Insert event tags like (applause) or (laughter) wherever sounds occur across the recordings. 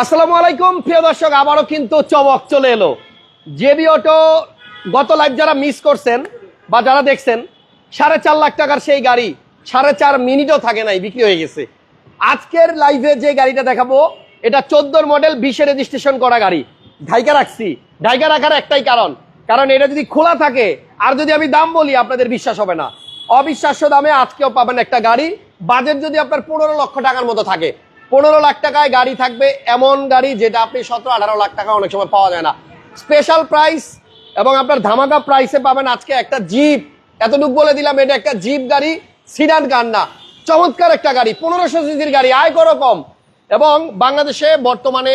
আসসালামু আলাইকুম, প্রিয় দর্শক, আবারও কিন্তু চমক চলে এলো। জেবি অটো গত লাইভ যারা মিস করছেন বা যারা দেখছেন, সাড়ে চার লাখ টাকার সেই গাড়ি, সাড়ে চার মিনিটও থাকে নাই, বিক্রি হয়ে গেছে। আজকের লাইভে যে গাড়িটা দেখাবো, এটা চোদ্দোর মডেল বিশে রেজিস্ট্রেশন করা গাড়ি। ঢাইকা রাখছি। ঢাইকা রাখার একটাই কারণ। কারণ এটা যদি খোলা থাকে, আর যদি আমি দাম বলি, আপনাদের বিশ্বাস হবে না। অবিশ্বাস্য দামে আজকেও পাবেন একটা গাড়ি বাজেট যদি আপনার পনেরো লক্ষ টাকার মতো থাকে। পনেরো লাখ টাকায় গাড়ি থাকবে এমন গাড়ি যেটা আপনি সতেরো, আঠারো লাখ টাকা অনেক সময় পাওয়া যায় না। স্পেশাল প্রাইস এবং আপনার ধামাকা প্রাইসে পাবেন আজকে একটা জিপ এতটুকু বলে দিলাম, এটা একটা জিপ গাড়ি সিডান গান না চমৎকার একটা গাড়ি, পনেরোশো সিসির গাড়ি, আয় করো কম। এবং বাংলাদেশে বর্তমানে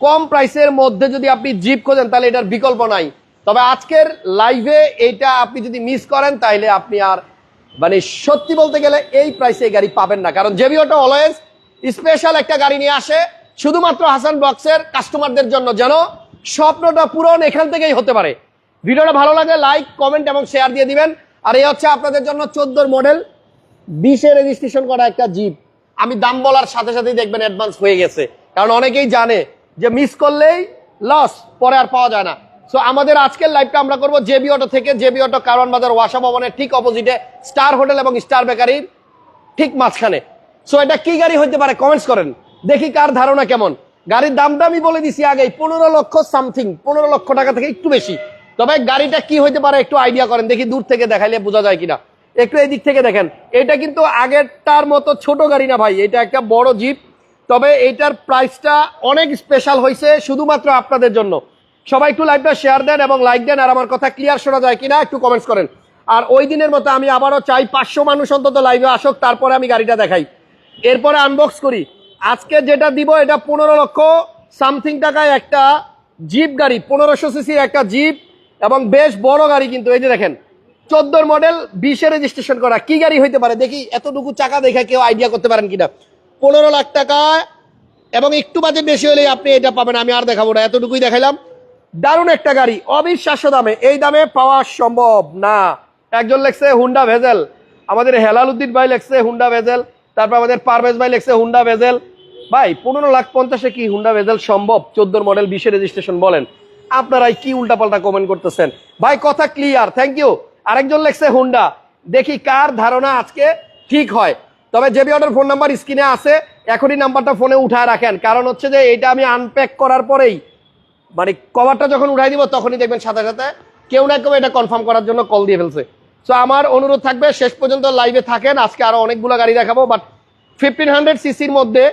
কম প্রাইসের মধ্যে যদি আপনি জিপ খোঁজেন, তাহলে এটার বিকল্প নাই। তবে আজকের লাইভে এইটা আপনি যদি মিস করেন, তাহলে আপনি আর মানে সত্যি বলতে গেলে এই প্রাইসে এই গাড়ি পাবেন না। কারণ জেবিওটা অলওয়েজ স্পেশাল একটা গাড়ি নিয়ে আসে, শুধুমাত্র হাসান বক্সের কাস্টমারদের জন্য যেন স্বপ্নটা পূরণ এখান থেকেই হতে পারে। ভিডিওটা ভালো লাগলে লাইক, কমেন্ট এবং শেয়ার দিয়ে দিবেন। আর এই হচ্ছে আপনাদের জন্য চোদ্দোর মডেল বিশে রেজিস্ট্রেশন করা একটা জিপ। আমি দাম বলার সাথে সাথেই দেখবেন অ্যাডভান্স হয়ে গেছে। কারণ অনেকেই জানে যে মিস করলেই লস পরে আর পাওয়া যায় না। সো আমাদের আজকের লাইভটা আমরা করব জেবি অটো থেকে। জেবি অটো কারওয়ান বাজার ওয়াসা ভবনের ঠিক অপোজিটে স্টার হোটেল এবং স্টার বেকারির ঠিক মাঝখানে। সো এটা কি গাড়ি হইতে পারে? কমেন্টস করেন। দেখি কার ধারণা কেমন। গাড়ির দামটা আমি বলে দিছি আগে পনেরো লক্ষ সামথিং পনেরো লক্ষ টাকা থেকে একটু বেশি। তবে গাড়িটা কি হইতে পারে একটু আইডিয়া করেন। দেখি দূর থেকে দেখাইলে বোঝা যায় কিনা। একটু এই দিক থেকে দেখেন। এটা কিন্তু আগেরটার মতো ছোট গাড়ি না ভাই। এটা একটা বড় জিপ তবে এটার প্রাইসটা অনেক স্পেশাল হয়েছে শুধুমাত্র আপনাদের জন্য। সবাই একটু লাইভটা শেয়ার দেন এবং লাইক দেন, আর আমার কথা ক্লিয়ার শোনা যায় কিনা, একটু কমেন্টস করেন। আর ওই দিনের মতো আমি আবারও চাই, পাঁচশো মানুষ অন্তত লাইভে আসুক, তারপরে আমি গাড়িটা দেখাই। এরপরে আনবক্স করি। আজকে যেটা দিব এটা পনেরো লক্ষ সামথিং টাকায় একটা জিপ গাড়ি, পনেরোশো সিসির একটা জিপ এবং বেশ বড় গাড়ি কিন্তু। এই যে দেখেন, চোদ্দোর মডেল বিশে রেজিস্ট্রেশন করা। কি গাড়ি হইতে পারে? দেখি, এতটুকু চাকা দেখে কেউ আইডিয়া করতে পারেন কিনা। পনেরো লাখ টাকা এবং একটু বাজেট বেশি হলেই আপনি এটা পাবেন, আমি আর দেখাবো না, এতটুকুই দেখাইলাম। দারুণ একটা গাড়ি, অবিশ্বাস্য দামে। এই দামে পাওয়া সম্ভব না। একজন লেখছে হুন্ডা ভেজেল আমাদের হেলাল উদ্দিন ভাই লেখছে হুন্ডা ভেজেল তারপর আমাদের পারভেজ ভাই লেখছে হুন্ডা ভেজেল। ভাই, পনেরো লাখ পঞ্চাশে কি হুন্ডা ভেজেল সম্ভব? চোদ্দোর মডেল বিশে রেজিস্ট্রেশন বলেন। আপনারাই কি উল্টাপাল্টা কমেন্ট করতেছেন? ভাই, কথা ক্লিয়ার থ্যাংক ইউ আরেকজন লেখছে হুন্ডা। দেখি কার ধারণা আজকে ঠিক হয়। তবে জেবি অর্ডার ফোন নাম্বার স্ক্রিনে আছে। এখনই নাম্বারটা ফোনে উঠায় রাখেন। কারণ হচ্ছে যে, এটা আমি আনপ্যাক করার পরেই মানে কভারটা যখন উঠাই দিব, তখনই দেখবেন সাথে সাথে কেউ না কেউ এটা কনফার্ম করার জন্য কল দিয়ে ফেলছে। সো আমার অনুরোধ থাকবে, শেষ পর্যন্ত লাইভে থাকেন। আজকে আরও অনেকগুলো গাড়ি দেখাবো বাট ফিফটিন হান্ড্রেড সিসির মধ্যে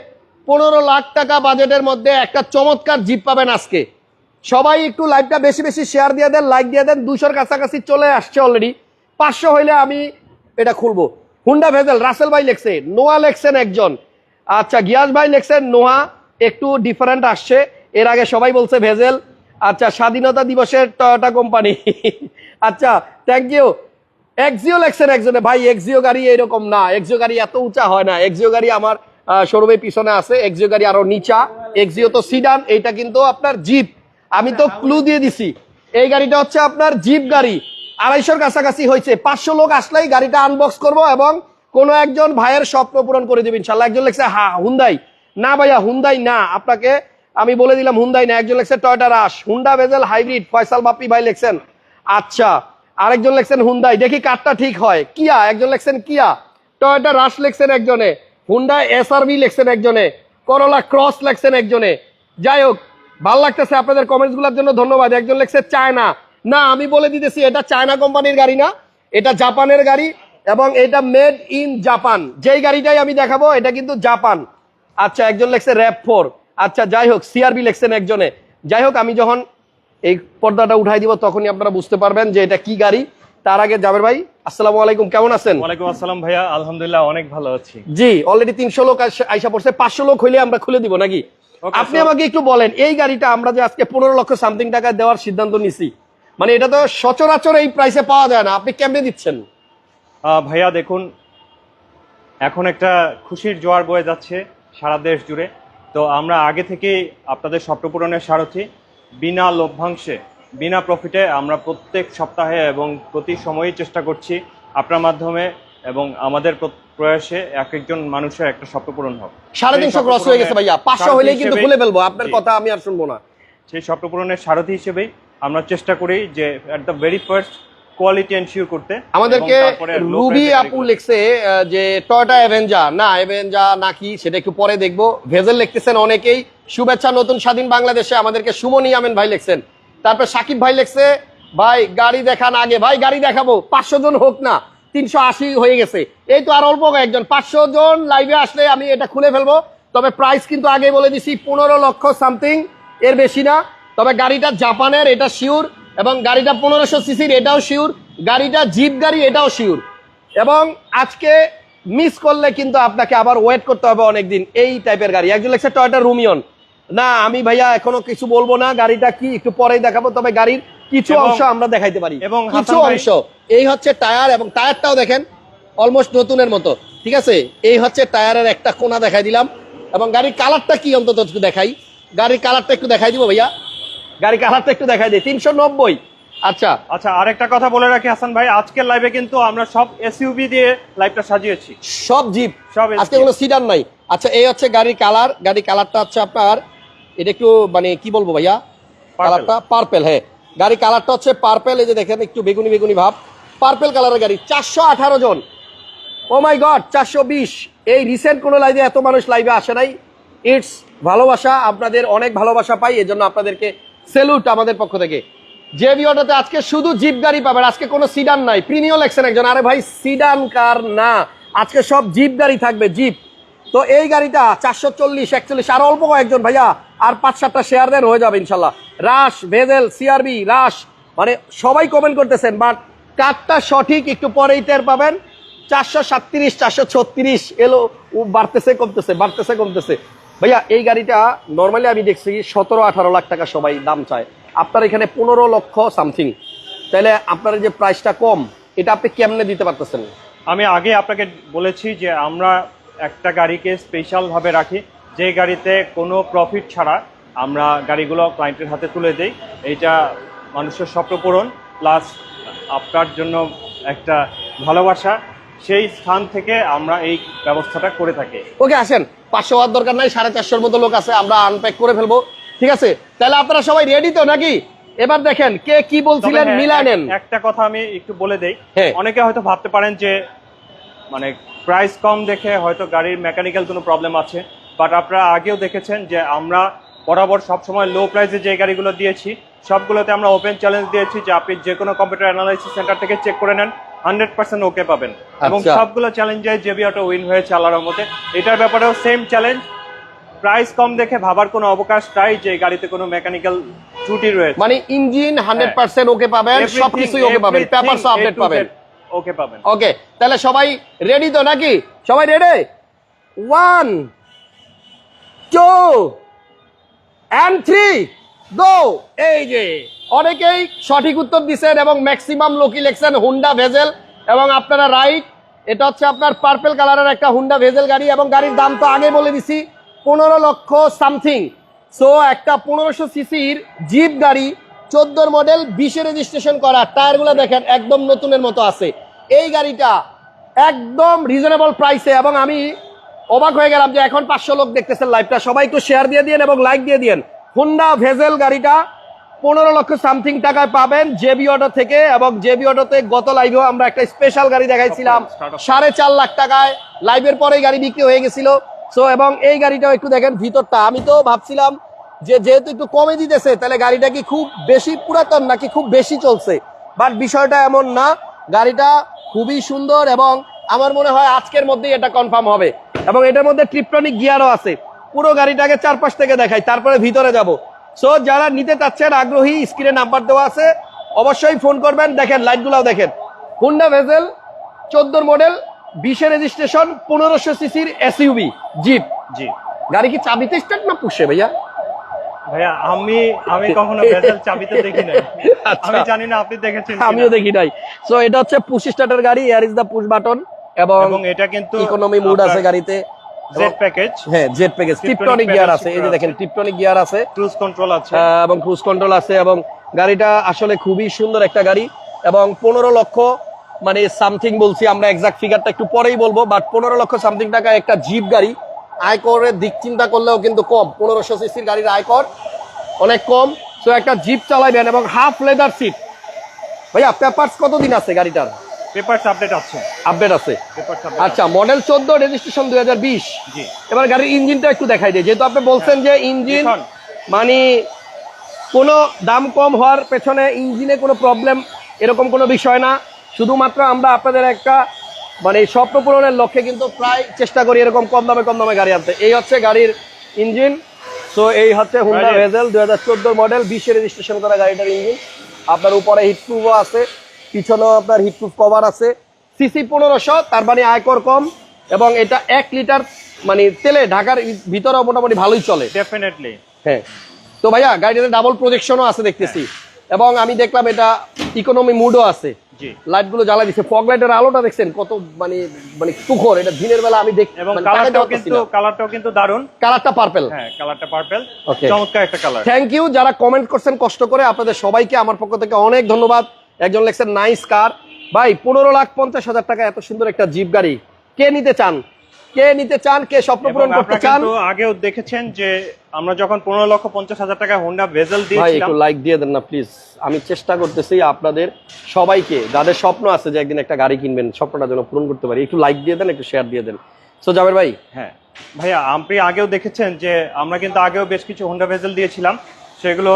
পনেরো লাখ টাকা বাজেটের মধ্যে একটা চমৎকার জিপ পাবেন আজকে। সবাই একটু লাইভটা বেশি বেশি শেয়ার দিয়ে দেন লাইক দিয়ে দেন। দুশোর কাছাকাছি চলে আসছে অলরেডি পাঁচশো হইলে আমি এটা খুলবো। হুন্ডা ভেজেল রাসেল ভাই লেখছে নোয়া লেখছেন একজন। আচ্ছা গিয়াস ভাই লেখছেন নোয়া একটু ডিফারেন্ট আসছে। এর আগে সবাই বলছে ভেজেল আচ্ছা স্বাধীনতা দিবসের টয়োটা কোম্পানি (laughs) আচ্ছা থ্যাংক ইউ এক্সিও লেখছেন একজনে, ভাই এক্সিও গাড়ি এরকম না। এক্সিও গাড়ি এত উঁচা হয় না। এক্সিও গাড়ি আমার শোরুমের পিছনে আছে। এক্সিও গাড়ি আরও নিচা। এক্সিও তো সিডান এইটা কিন্তু আপনার জিপ আমি তো ক্লু দিয়ে দিছি। এই গাড়িটা হচ্ছে আপনার জিপ গাড়ি। আড়াইশোর কাছাকাছি হয়েছে। পাঁচশো লোক আসলেই গাড়িটা আনবক্স করব এবং কোনো একজন ভাইয়ের স্বপ্ন পূরণ করে দেবেন ইনশাল্লাহ। একজন লেখছে, হা হুন্দাই না ভাইয়া হুন্দাই না। আপনাকে আমি বলে দিলাম হুন্দাই না। একজন লেখছে Toyota Rush Honda Vezel hybrid Faisal Bappi ভাই লেখছেন। আচ্ছা। আরেকজন লেখছেন হুন্ডাই দেখি কারটা ঠিক হয়। কিয়া একজন লেখছেন কিয়া টয়টা রাস লেখছেন একজনে। হুন্ডা এসআরভি লেখছেন একজনে। করলা ক্রস লেখছেন একজনে। যাই হোক, ভালো লাগতেছে আপনাদের কমেন্টসগুলোর জন্য ধন্যবাদ। একজন লেখছে চায়না না, আমি বলে দিতেছি, এটা চায়না কোম্পানির গাড়ি না। এটা জাপানের গাড়ি এবং এটা মেড ইন জাপান যেই গাড়িটাই আমি দেখাবো, এটা কিন্তু জাপান আচ্ছা একজন লেখছে র্যাপ ফোর আচ্ছা যাই হোক সিআরবি লেখছেন একজনে। যাই হোক, আমি যখন এই পর্দাটা উঠাই দিব তখনই আপনারা বুঝতে পারবেন যে এটা কি গাড়ি। তার আগে জাবের ভাই আসসালামু আলাইকুম কেমন আছেন? ওয়ালাইকুম আসসালাম ভাইয়া আলহামদুলিল্লাহ অনেক ভালো আছি। জি অলরেডি তিনশো লোক আস- আইসা পড়ছে পাঁচশো লোক হইলে আমরা খুলে দিব নাকি? আপনি আমাকে একটু বলেন এই গাড়িটা আমরা যে আজকে পনেরো লক্ষ সামথিং টাকা দেওয়ার সিদ্ধান্ত নিছি মানে এটা তো সচরাচর এই প্রাইসে পাওয়া যায় না আপনি কেমনে দিচ্ছেন? ভাইয়া দেখুন এখন একটা খুশির জোয়ার বয়ে যাচ্ছে সারা দেশ জুড়ে। তো আমরা আগে থেকে আপনাদের স্বপ্ন পূরণের সারথি। বিনা লভ্যাংশে বিনা প্রফিটে আমরা প্রত্যেক সপ্তাহে এবং প্রতি সময়ই চেষ্টা করছি আপনার মাধ্যমে এবং আমাদের প্রয়াসে এক একজন মানুষের একটা স্বপ্ন পূরণ হোক। সাড়ে তিনশো ক্রস হয়ে গেছে ভাইয়া। পাঁচশো হলে কিন্তু খুলে ফেলব। আপনার কথা আমি আর শুনব না। সেই স্বপ্ন পূরণের সারথি হিসেবেই আমরা চেষ্টা করি যে at the very first quality ensure করতে আমাদেরকে রুবি আপু লিখছে যে টয়টা অ্যাভেঞ্জা না অ্যাভেঞ্জা নাকি সেটা একটু পরে দেখব। ভেজেল লিখতেছেন অনেকেই। শুভেচ্ছা নতুন স্বাধীন বাংলাদেশে আমাদেরকে সুমনি আমেন ভাই লিখছেন। তারপর সাকিব ভাই লিখছে ভাই গাড়ি দেখান আগে। ভাই গাড়ি দেখাবো। পাঁচশো জন হোক না তিনশো আশি হয়ে গেছে। এই তো আর অল্প কয়েকজন। পাঁচশো জন লাইভে আসলে আমি এটা খুলে ফেলব। তবে প্রাইস কিন্তু আগে বলে দিছি পনেরো লক্ষ সামথিং এর বেশি না। তবে গাড়িটা জাপানের এটা শিওর এবং গাড়িটা পনেরোশো সিসির এটাও শিওর গাড়িটা জিপ গাড়ি এটাও শিওর এবং আজকে মিস করলে কিন্তু আপনাকে আবার ওয়েট করতে হবে অনেকদিন। এই টাইপের গাড়ি। একজন লেখছে টয়টা রুমিয়ন না আমি ভাইয়া এখনও কিছু বলব না। গাড়িটা কি একটু পরেই দেখাবো। তবে গাড়ির কিছু অংশ আমরা দেখাইতে পারি। এবং কিছু অংশ। এই হচ্ছে টায়ার এবং টায়ারটাও দেখেন অলমোস্ট নতুনের মতো। ঠিক আছে? এই হচ্ছে টায়ারের একটা কোনা দেখাই দিলাম। এবং গাড়ির কালারটা কি? অন্তত একটু দেখাই। গাড়ির কালারটা একটু দেখাই দিব ভাইয়া। গাড়ির কালারটা একটু দেখাই দিই। তিনশো নব্বই। আচ্ছা। আচ্ছা আরেকটা কথা বলে রাখি হাসান ভাই আজকের লাইভে কিন্তু আমরা সব এসইউভি দিয়ে লাইভটা সাজিয়েছি। সব জিপ সব আজকে কোনো সিডান নাই। আচ্ছা এই হচ্ছে গাড়ির কালার গাড়ির কালারটা হচ্ছে আপনার এটা একটু মানে কি বলব ভাইয়া? কালারটা পার্পেল হ্যাঁ। গাড়ি কালারটা হচ্ছে পার্পেল এই যে দেখেন একটু বেগুনি বেগুনি ভাব। পার্পেল কালারের গাড়ি চারশো আঠারো জন। ও মাই গড চারশো বিশ। এই রিসেন্ট কোনো লাইভে এত মানুষ লাইভে আসে নাই। ইটস ভালোবাসা আপনাদের অনেক ভালোবাসা পাই এজন্য আপনাদেরকে সেলুট আমাদের পক্ষ থেকে। যে ভিওটাতে আজকে শুধু জিপ গাড়ি পাবেন, আজকে কোনো সিডান নাই। প্রিমিও লেখছেন একজন। আরে ভাই সিডান কার? না। আজকে সব জিপ গাড়ি থাকবে, জিপ। তো এই গাড়িটা চারশো চল্লিশ, একচল্লিশ, আর অল্প কয়েকজন ভাইয়া, আর পাঁচ সাতটা শেয়ার দেন হয়ে যাবে ইনশাল্লাহ। Rush, Vezel CRV Rush. মানে সবাই কমেন্ট করতেছেন বাট কারটা সঠিক, একটু পরেই টের পাবেন। চারশো সাতত্রিশ, চারশো ছত্রিশ, এলো বাড়তেছে, কমতেছে বাড়তেছে, কমতেছে। ভাইয়া, এই গাড়িটা নর্মালি আমি দেখছি সতেরো, আঠারো লাখ টাকা সবাই দাম চায়। আপনার এখানে পনেরো লক্ষ সামথিং তাহলে আপনার যে প্রাইসটা কম, এটা আপনি কেমনে দিতে পারতেছেন? আমি আগে আপনাকে বলেছি যে আমরা একটা গাড়িকে স্পেশালভাবে রাখি। যে গাড়িতে কোনো প্রফিট ছাড়া আমরা গাড়িগুলো ক্লায়েন্টের হাতে তুলে দেই। এইটা মানুষের স্বপ্ন পূরণ। প্লাস আপনার জন্য একটা ভালোবাসা। সেই স্থান থেকে আমরা এই ব্যবস্থাটা করে থাকি। ওকে আসেন। পাঁচশো হওয়ার দরকার নাই সাড়ে চারশোর মতো লোক আছে আমরা আনপ্যাক করে ফেলব। ঠিক আছে? তাহলে আপনারা সবাই রেডি তো নাকি? এবার দেখেন কে কি বলছিলেন হ্যাঁ, মিলা একটা কথা আমি একটু বলে দেই। হ্যাঁ। অনেকে হয়তো ভাবতে পারেন যে মানে প্রাইস কম দেখে হয়তো গাড়ির মেকানিক্যাল কোনো প্রবলেম আছে। বাট আপনারা আগেও দেখেছেন যে আমরা বরাবর সবসময় লো প্রাইসে যে গাড়িগুলো দিয়েছি সবগুলোতে আমরা ওপেন চ্যালেঞ্জ দিয়েছি যে আপনি যে কোনো কম্পিউটার অ্যানালাইসিস সেন্টার থেকে চেক করে নেন। হান্ড্রেড পার্সেন্ট ওকে পাবেন। এবং আচ্ছা। সবগুলো চ্যালেঞ্জে জেবি অটো উইন হয়েছে আল্লাহর মতে এটার ব্যাপারেও সেম চ্যালেঞ্জ প্রাইস কম দেখে ভাবার কোনো অবকাশ নাই যে গাড়িতে কোনো মেকানিক্যাল ত্রুটি রয়েছে। মানে ইঞ্জিন হান্ড্রেড পার্সেন্ট ওকে পাবেন সবকিছুই ওকে পাবেন পেপার আপডেট পাবেন। ওকে পাবেন। ওকে তাহলে সবাই রেডি তো নাকি? সবাই ready one two and three go এই যে, অনেকেই সঠিক উত্তর দিচ্ছেন এবং ম্যাক্সিমাম লোকই লিখছেন হুন্ডা ভেজেল এবং আপনারা রাইট এটা হচ্ছে আপনার পার্পেল কালারের একটা হুন্ডা ভেজেল গাড়ি এবং গাড়ির দাম তো আগে বলে দিছি, পনেরো লক্ষ সামথিং সো একটা পনেরোশো সিসির জিপ গাড়ি, চোদ্দোর মডেল বিশে রেজিস্ট্রেশন করা, টায়ারগুলো দেখেন একদম নতুনের মতো আছে। এই গাড়িটা একদম রিজনেবল প্রাইসে এবং আমি অবাক হয়ে গেলাম যে এখন পাঁচশো লোক দেখতেছেন লাইভটা সবাই একটু শেয়ার দিয়ে দিন এবং লাইক দিয়ে দিন হুন্ডা ভেজেল গাড়িটা পনেরো লক্ষ সামথিং টাকায় পাবেন জেবি অটো থেকে এবং জেবি অটোতে গত লাইভেও আমরা একটা স্পেশাল গাড়ি দেখাইছিলাম। সাড়ে চার লাখ টাকায় লাইভের পরেই গাড়ি বিক্রি হয়ে গেছিল। সো এবং এই গাড়িটাও একটু দেখেন ভিতরটা। আমি তো ভাবছিলাম যে যেহেতু একটু কমে দিতেছে তাহলে গাড়িটা কি খুব বেশি পুরাতন নাকি খুব বেশি চলছে? বাট বিষয়টা এমন না। গাড়িটা খুবই সুন্দর এবং আমার মনে হয় আজকের মধ্যেই এটা কনফার্ম হবে। এবং এটার মধ্যে ট্রিপটনিক গিয়ারও আছে। পুরো গাড়িটাকে চারপাশ থেকে দেখাই তারপরে ভিতরে যাব। সো যারা নিতে চাচ্ছেন আগ্রহী স্ক্রিনে নাম্বার দেওয়া আছে অবশ্যই ফোন করবেন। দেখেন লাইটগুলাও দেখেন। হুন্ডা ভেজেল চোদ্দোর মডেল বিশে রেজিস্ট্রেশন পনেরোশো সিসির এসইউবি জিপ জি গাড়ি কি চাবিতে স্টার্ট না পুষে ভাইয়া? ভাইয়া আমি আমি কখনো ভেজাল চাবিতে দেখি নাই। (laughs) আচ্ছা। আমি জানি না আপনি দেখেছেন আমিও। দেখি নাই। সো এটা হচ্ছে পুশ স্টার্টের গাড়ি here is the push button এবং এবং এটা কিন্তু ইকোনমি মুড আছে গাড়িতে। জেড প্যাকেজ হ্যাঁ জেট প্যাকেজ টিপটনিক গিয়ার আছে এই যে দেখেন টিপটনিক গিয়ার আছে। ক্রুজ কন্ট্রোল আছে। এবং ক্রুজ কন্ট্রোল আছে এবং গাড়িটা আসলে খুবই সুন্দর একটা গাড়ি এবং পনেরো লক্ষ মানে সামথিং বলছি আমরা এক্সাক্ট ফিগারটা একটু পরেই বলব বাট পনেরো লক্ষ সামথিং টাকা একটা জিপ গাড়ি। আয়করের দিক চিন্তা করলেও কিন্তু কম পনেরোশো সিসির গাড়ির আয়কর অনেক কম। তো একটা জিপ চালাইবেন এবং হাফ লেদার সিট ভাইয়া পেপার্স কতদিন আছে গাড়িটার? পেপারস আপডেট আছে। আপডেট আছে। আচ্ছা মডেল চোদ্দ রেজিস্ট্রেশন দুই হাজার বিশ। জি। এবার গাড়ির ইঞ্জিনটা একটু দেখাই দিই। যেহেতু আপনি বলছেন যে ইঞ্জিন মানে কোনো দাম কম হওয়ার পেছনে ইঞ্জিনে কোনো প্রবলেম এরকম কোনো বিষয় না। শুধুমাত্র আমরা আপনাদের একটা মানে স্বপ্ন পূরণের লক্ষ্যে কিন্তু প্রায় চেষ্টা করি এরকম কম দামে কম দামে গাড়ি আনতে। এই হচ্ছে গাড়ির ইঞ্জিন। সো এই হচ্ছে হুন্ডা ভেজেল দুই হাজার মডেল বিশে রেজিস্ট্রেশন করা গাড়িটার ইঞ্জিন। আপনার উপরে হিটপ্রুফও আছে। পিছনেও আপনার হিটপ্রুফ কভার আছে। সিসি পনেরোশো তার মানে আয়কর কম এবং এটা এক লিটার মানে তেলে ঢাকার ভিতরে মোটামুটি ভালোই চলে। ডেফিনেটলি হ্যাঁ। তো ভাইয়া গাড়িটাতে ডাবল প্রজেকশনও আছে দেখতেছি। এবং আমি দেখলাম এটা ইকোনমি মুডও আছে। লাইটগুলো জ্বালা দিচ্ছে ফগ লাইটের আলোটা দেখছেন কত মানে মানে তুখর। এটা দিনের বেলা আমি দেখ এবং মানে কালারটাও কিন্তু কালারটাও কিন্তু দারুণ কালারটা পার্পেল হ্যাঁ কালারটা পার্পল. চমৎকার একটা কালার থ্যাংক ইউ যারা কমেন্ট করছেন কষ্ট করে আপনাদের সবাইকে আমার পক্ষ থেকে অনেক ধন্যবাদ। একজন লেখছেন নাইস কার। ভাই পনেরো লাখ পঞ্চাশ হাজার টাকা এত সুন্দর একটা জিপ গাড়ি। কে নিতে চান? কে নিতে চান? কে স্বপ্ন পূরণ করতে চান? আগেও দেখেছেন যে আমরা যখন পনেরো লক্ষ পঞ্চাশ হাজার টাকা হোন্ডা ভেজেল ভাই দিয়েছিলাম একটু লাইক দিয়ে দেন না প্লিজ আমি চেষ্টা করতেছি আপনাদের সবাইকে যাদের স্বপ্ন আছে যে একদিন একটা গাড়ি কিনবেন স্বপ্নটা যেন পূরণ করতে পারি একটু লাইক দিয়ে দেন একটু শেয়ার দিয়ে দেন। সো জাবের ভাই। হ্যাঁ। ভাইয়া আপনি আগেও দেখেছেন যে আমরা কিন্তু আগেও বেশ কিছু হোন্ডা ভেজেল দিয়েছিলাম। সেগুলো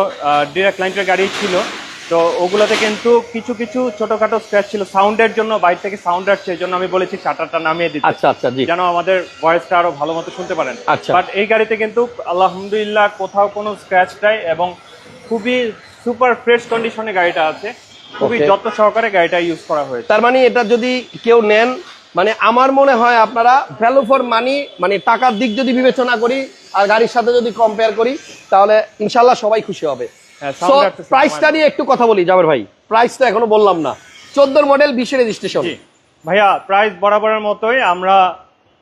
ডিরেক্ট ক্লাইন্টের গাড়ি ছিল। তো ওগুলোতে কিন্তু কিছু কিছু ছোটখাটো স্ক্র্যাচ ছিল। সাউন্ডের জন্য বাইরে থেকে সাউন্ড আসছে এই জন্য আমি বলেছি শাটারটা নামিয়ে দিতে। আচ্ছা আচ্ছা জি। যেন আমাদের ভয়েসটা আরও ভালো মতো শুনতে পারেন। আচ্ছা। বাট এই গাড়িতে কিন্তু আলহামদুলিল্লাহ কোথাও কোনো স্ক্র্যাচ নাই এবং খুবই সুপার ফ্রেশ কন্ডিশনে গাড়িটা আছে। খুবই যত্ন সহকারে গাড়িটা ইউজ করা হয়েছে। তার মানে এটা যদি কেউ নেন মানে আমার মনে হয় আপনারা ভ্যালু ফর মানি মানে টাকার দিক যদি বিবেচনা করি আর গাড়ির সাথে যদি কম্পেয়ার করি তাহলে ইনশাল্লাহ সবাই খুশি হবে। হ্যাঁ, সো প্রাইসটা নিয়ে একটু কথা বলি জাবের ভাই। প্রাইস তো এখনও বললাম না। চোদ্দোর মডেল বিশে রেজিস্ট্রেশন ভাইয়া প্রাইস বরাবরের মতোই আমরা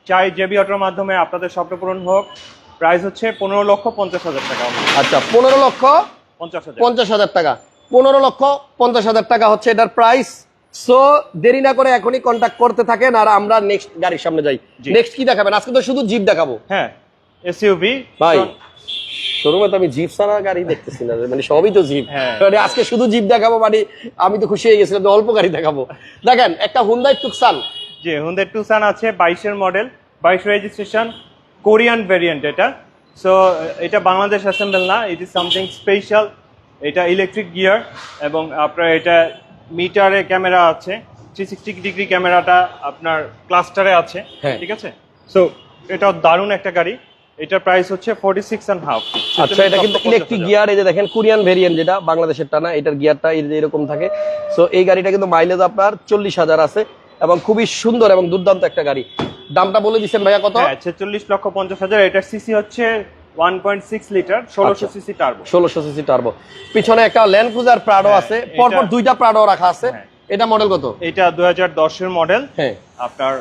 চাই জেবি অটোর মাধ্যমে আপনাদের স্বপ্ন পূরণ হোক। প্রাইস হচ্ছে পনেরো লক্ষ পঞ্চাশ হাজার টাকা। আচ্ছা পনেরো লক্ষ পঞ্চাশ হাজার। টাকা। পনেরো লক্ষ পঞ্চাশ হাজার টাকা হচ্ছে এটার প্রাইস সো দেরি না করে এখনই কন্ট্যাক্ট করতে থাকেন আর আমরা নেক্সট গাড়ির সামনে যাই। নেক্সট কি দেখাবেন? আজকে তো শুধু জিপ দেখাবো। হ্যাঁ এসইউভি ভাই শোরুমে তো আমি জিপ ছাড়া গাড়ি দেখতেছি না মানে সবই তো জিপ। হ্যাঁ। মানে আজকে শুধু জিপ দেখাবো মানে আমি তো খুশি হয়ে গেছিলাম অল্প গাড়ি দেখাবো। দেখেন একটা হুন্দাই টুকসান যে হুন্ডাই টুসান আছে বাইশের মডেল বাইশ রেজিস্ট্রেশন কোরিয়ান ভেরিয়েন্ট এটা। সো এটা বাংলাদেশ অ্যাসেম্বল না ইট ইজ সামথিং স্পেশাল এটা ইলেকট্রিক গিয়ার এবং আপনার এটা মিটারে ক্যামেরা আছে। থ্রি সিক্সটি ডিগ্রি ক্যামেরাটা আপনার ক্লাস্টারে আছে হ্যাঁ। ঠিক আছে? সো এটা দারুণ একটা গাড়ি। এটার প্রাইস হচ্ছে ফোর্টি সিক্স হাফ আচ্ছা এটা কিন্তু ইলেকট্রিক গিয়ার এই যে দেখেন কোরিয়ান ভেরিয়েন্ট যেটা বাংলাদেশের টানা এটার গিয়ারটা এই যে এরকম থাকে। সো এই গাড়িটা কিন্তু মাইলেজ আপনার চল্লিশ হাজার আছে এবং খুবই সুন্দর এবং দুর্দান্ত একটা গাড়ি। দামটা বলে দিচ্ছেন ভাইয়া কত? হ্যাঁ ছেচল্লিশ লক্ষ পঞ্চাশ হাজার। এটার সিসি হচ্ছে ওয়ান পয়েন্ট সিক্স লিটার ষোলোশো আচ্ছা। সিসি টার্বো ষোলোশো সিসি টার্বো পিছনে একটা ল্যান্ড ক্রুজার প্রাডো আছে। এটা- পরপর দুইটা প্রাডো রাখা আছে। হ্যাঁ। এটা মডেল কত? এটা দুই হাজার দশের মডেল হ্যাঁ। আপনার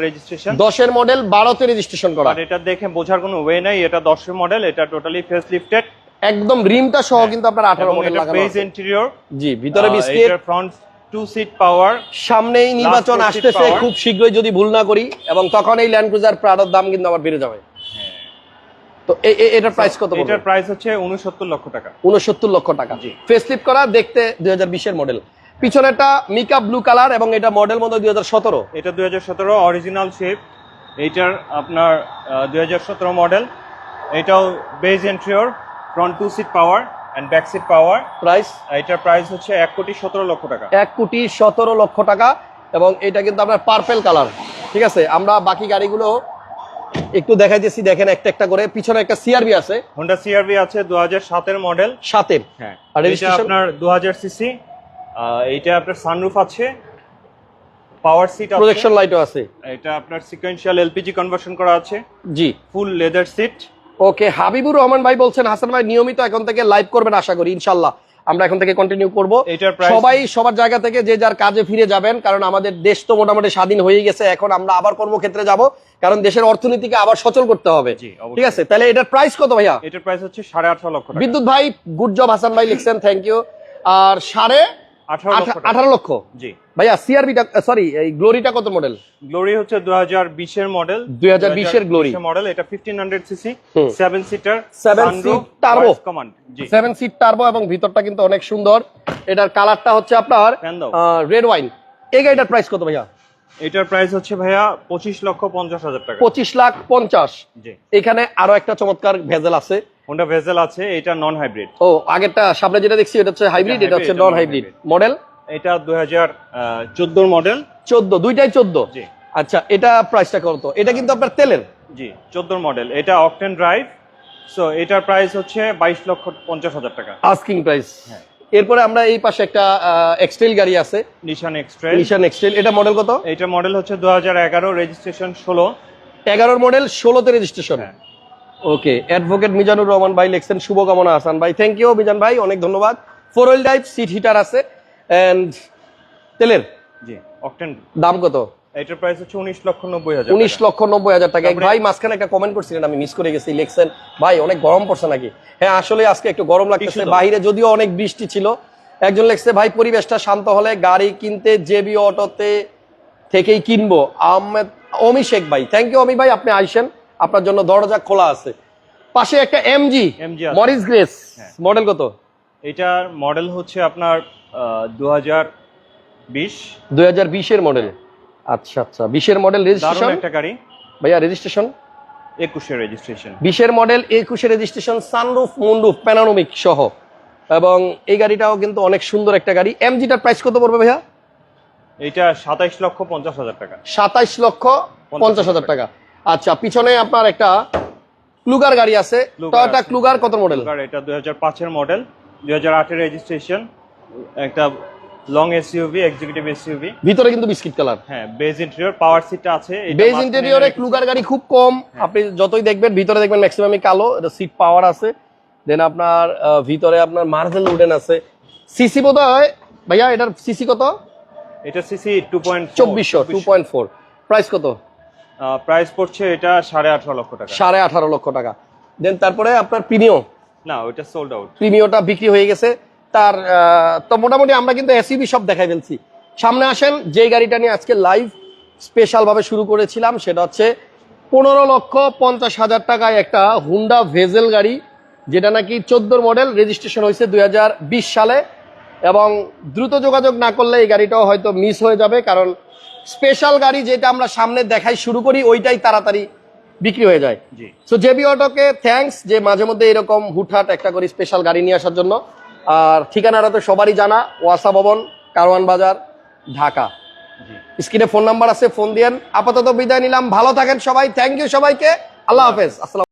রেজিস্ট্রেশন মডেল রেজিস্ট্রেশন করা। আর এটা দেখে বোঝার কোনো ওয়ে নাই এটা মডেল এটা টোটালি ফেস লিফটেড একদম রিমটা সহ কিন্তু আপনার আঠারো এবং মডেল লাগানো আছে। ইন্টেরিয়র জি ভিতরে biscuit front two seat power সামনেই নির্বাচন আসতেছে খুব শীঘ্রই যদি ভুল না করি এবং তখন এই ল্যান্ড ক্রুজার প্রাডোর দাম কিন্তু আবার বেড়ে যাবে। তো এ- এ- এটার প্রাইস কত এটার প্রাইস হচ্ছে উনসত্তর লক্ষ টাকা। উনসত্তর লক্ষ টাকা। জি। ফেসলিপ করা দেখতে দুই বিশের মডেল পিছনেটা মিকা ব্লু কালার এবং এটা মডেল মতো দুই হাজার সতেরো। এটা দুই হাজার সতেরো অরিজিনাল শেপ এইটার আপনার দুই হাজার সতেরো মডেল এটাও beige interior front two seat power and back seat power price এটার প্রাইস হচ্ছে এক কোটি সতেরো লক্ষ টাকা। এক কোটি সতেরো লক্ষ টাকা এবং এটা কিন্তু আপনার পার্পেল কালার ঠিক আছে আমরা বাকি গাড়িগুলো একটু দেখাইতেছি দেখেন একটা একটা করে। পিছনে একটা সিআরবি আছে। হোন্ডা সিআরভি আছে দু হাজার সাতের মডেল সাতের। হ্যাঁ আর আপনার দু হাজার সিসি এইটা আপনার সানরুফ আছে পাওয়ার সিট আছে প্রজেকশন লাইটও আছে। এটা আপনার সিকোয়েন্সিয়াল এলপিজি কনভার্সন করা আছে জি। Full leather seat okay Habibur Rahman ভাই বলছেন হাসান ভাই নিয়মিত এখন থেকে লাইভ করবেন আশা করি ইনশাল্লাহ। আমরা এখন থেকে কন্টিনিউ করব। সবাই সবার জায়গা থেকে যে যার কাজে ফিরে যাবেন কারণ আমাদের দেশ তো মোটামুটি স্বাধীন হয়ে গেছে এখন আমরা আবার কর্মক্ষেত্রে যাব কারণ দেশের অর্থনীতিকে আবার সচল করতে হবে। ঠিক আছে? তাহলে এটার প্রাইস কত ভাইয়া? এটার প্রাইস হচ্ছে সাড়ে আঠারো লক্ষ টাকা। বিদ্যুৎ ভাই গুড জব হাসান ভাই লিখছেন থ্যাংক ইউ আর সাড়ে আঠারো লক্ষ জি। ভাইয়া সিআরবিটা সরি এই গ্লোরিটা কত মডেল গ্লোরি হচ্ছে দু হাজার বিশের মডেল 2020 এর Glory। মডেল এটা fifteen hundred CC. Seven seater. Command seven seat turbo এবং ভিতরটা কিন্তু অনেক সুন্দর। এটার কালারটা হচ্ছে আপনার রেড ওয়াইন এই গাড়িটার প্রাইস কত ভাইয়া? এটার প্রাইস হচ্ছে ভাইয়া পঁচিশ লক্ষ পঞ্চাশ হাজার টাকা। পঁচিশ লাখ পঞ্চাশ। জি। এখানে আরও একটা চমৎকার ভেজেল আছে। হোন্ডা ভেজেল আছে এটা নন হাইব্রিড ও আগেরটা সামনে যেটা দেখছি এটা হচ্ছে হাইব্রিড এটা এটা হচ্ছে নন হাইব্রিড মডেল এটা দুই হাজার চোদ্দোর মডেল চোদ্দ দুইটাই চোদ্দ? জি। আচ্ছা এটা প্রাইসটা কত? এটা কিন্তু আপনার তেলের? জি চোদ্দোর মডেল এটা অকটেন ড্রাইভ সো এটার প্রাইস হচ্ছে বাইশ লক্ষ পঞ্চাশ হাজার টাকা। আস্কিং প্রাইস হ্যাঁ। এরপরে আমরা এই পাশে একটা এক্সটেল গাড়ি আছে। নিশান এক্সট্রেল নিশান এক্সটেল এটা মডেল কত? এটা মডেল হচ্ছে দু হাজার এগারো রেজিস্ট্রেশন ষোলো। এগারোর মডেল ষোলোতে রেজিস্ট্রেশন হ্যাঁ। ওকে অ্যাডভোকেট মিজানুর রহমান ভাই লেখছেন শুভকামনা হাসান ভাই। থ্যাংক ইউ মিজান ভাই অনেক ধন্যবাদ। Four wheel drive seat heater আছে অ্যান্ড তেলের? জি অকটেন দাম কত? এটার প্রাইস হচ্ছে উনিশ লক্ষ নব্বই হাজার উনিশ লক্ষ নব্বই হাজার টাকা। ভাই মাঝখানে একটা কমেন্ট করছিলেন আমি মিস করে গেছি লিখছেন ভাই অনেক গরম পড়ছে নাকি? হ্যাঁ আসলে আজকে একটু গরম লাগতেছে। বাইরে যদিও অনেক বৃষ্টি ছিল। একজন লেখছে ভাই পরিবেশটা শান্ত হলে গাড়ি কিনতে জেবি অটোতে থেকেই কিনবো। আহমেদ অমি শেখ ভাই থ্যাংক ইউ অমি ভাই আপনি আইসেন। আপনার জন্য দরজা খোলা আছে। পাশে একটা এমজি। Morris grace. মডেল কত? এটার মডেল হচ্ছে আপনার দু হাজার বিশ। দুই হাজার বিশের মডেল। আচ্ছা আচ্ছা। বিশের মডেল রেজিস্ট্রেশন একটা গাড়ি। ভাইয়া রেজিস্ট্রেশন একুশে রেজিস্ট্রেশন বিশের মডেল একুশে রেজিস্ট্রেশন সানরুফ মুন্ডুফ প্যানারোমিক সহ। এবং এই গাড়িটাও কিন্তু অনেক সুন্দর একটা গাড়ি। এমজিটার প্রাইস কত পড়বে ভাইয়া? এটা সাতাইশ লক্ষ পঞ্চাশ হাজার টাকা। সাতাইশ লক্ষ পঞ্চাশ হাজার টাকা। আচ্ছা পিছনে আপনার একটা ক্লুগার গাড়ি আছে। টয়োটা ক্লুগার কত মডেল এটা দুই হাজার পাঁচের মডেল দুই হাজার আটের রেজিস্ট্রেশন একটা লং এসইউভি এক্সিকিউটিভ এসইউভি ভিতরে কিন্তু বিস্কিট কালার। হ্যাঁ বেজ ইন্টেরিয়র পাওয়ার সিটটা আছে এটা বেজ ইন্টেরিয়রে। ক্লুগার গাড়ি খুব কম। হ্যাঁ। আপনি যতই দেখবেন ভিতরে দেখবেন ম্যাক্সিমামই কালো এটা সিট পাওয়ার আছে। দেন আপনার ভিতরে আপনার মার্ভেল উডেন আছে। সিসি বোধ হয় ভাইয়া এটার সিসি কত? এটা সিসি টু পয়েন্ট চব্বিশশো টু পয়েন্ট ফোর প্রাইস কত? প্রাইস পড়ছে এটা সাড়ে আঠারো লক্ষ টাকা। সাড়ে আঠারো লক্ষ টাকা। দেন তারপরে আপনার প্রিমিয়ম না ওইটা সোল্ড আউট প্রিমিয়মটা বিক্রি হয়ে গেছে। তার তো মোটামুটি আমরা কিন্তু এসইবি সব দেখাই ফেলছি। সামনে আসেন যে গাড়িটা নিয়ে আজকে লাইভ স্পেশাল ভাবে শুরু করেছিলাম সেটা হচ্ছে পনেরো লক্ষ পঞ্চাশ হাজার টাকায় একটা হুন্ডা ভেজেল গাড়ি যেটা নাকি চোদ্দোর মডেল রেজিস্ট্রেশন হয়েছে দুই হাজার বিশ সালে। এবং দ্রুত যোগাযোগ না করলে এই গাড়িটাও হয়তো মিস হয়ে যাবে কারণ স্পেশাল গাড়ি যেটা আমরা সামনে দেখাই শুরু করি ওইটাই তাড়াতাড়ি বিক্রি হয়ে যায়। সো জেবি অটোকে থ্যাঙ্কস যে মাঝে মধ্যে এরকম হুটহাট একটা করে স্পেশাল গাড়ি নিয়ে আসার জন্য। আর ঠিকানাটা তো সবারই জানা ওয়াসা ভবন কারওয়ান বাজার ঢাকা। স্ক্রিনে ফোন নাম্বার আছে ফোন দিয়েন। আপাতত বিদায় নিলাম। ভালো থাকেন সবাই। থ্যাংক ইউ সবাইকে। আল্লাহ হাফেজ। আসসালাম